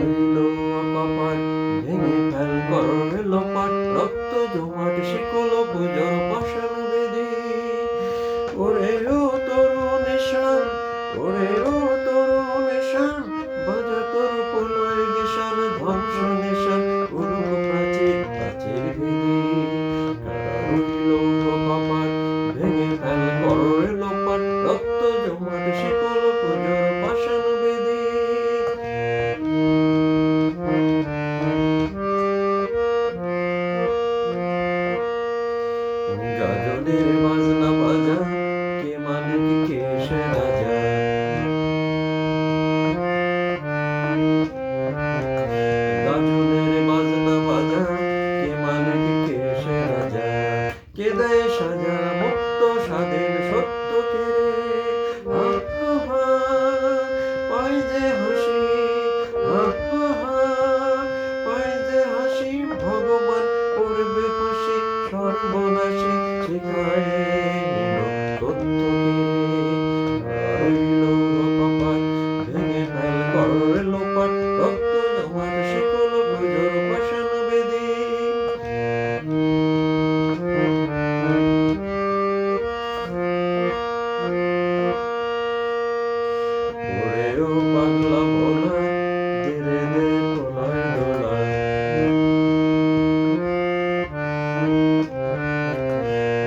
রইল কপাট ভেঙে ফেল করবে লোপাট, রক্ত জমাট শিকল পুজোর পাশান বেদি। ওরে ও তরুণ শান ওরে ও তরুণ শান বাজা তোর প্রলয় বিশাল ধ্বংস নিশান উরুক প্রাচীর প্রাচীর ভেদি। রইল কপাট ভেঙে ফেল করবে লোপাট, রক্ত গাজনের বাজনা বাজা, কে মালিক কে সে রাজা? গাজনের বাজনা বাজা, কে কে সে রাজা? কে হাসি পাই যে হাসি, ভগবান করবে ফাঁসি সর্বনাশী Christ.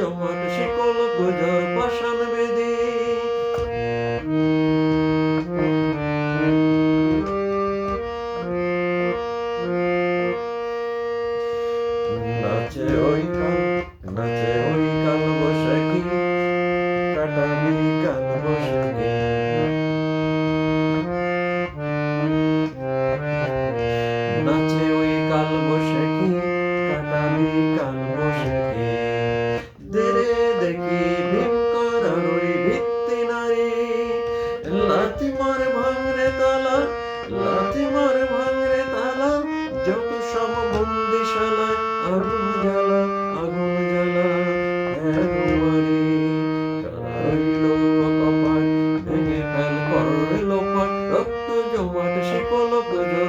রক্ত জমাট শিকল গুজর পাষাণ লাথি মারে ভাঙরে তালা, লাথি মারে ভাঙরে তালা, যত সব বন্দিশালা, আগুন জ্বালা আগুন জ্বালা রক্ত জমাট শিকল পুজোর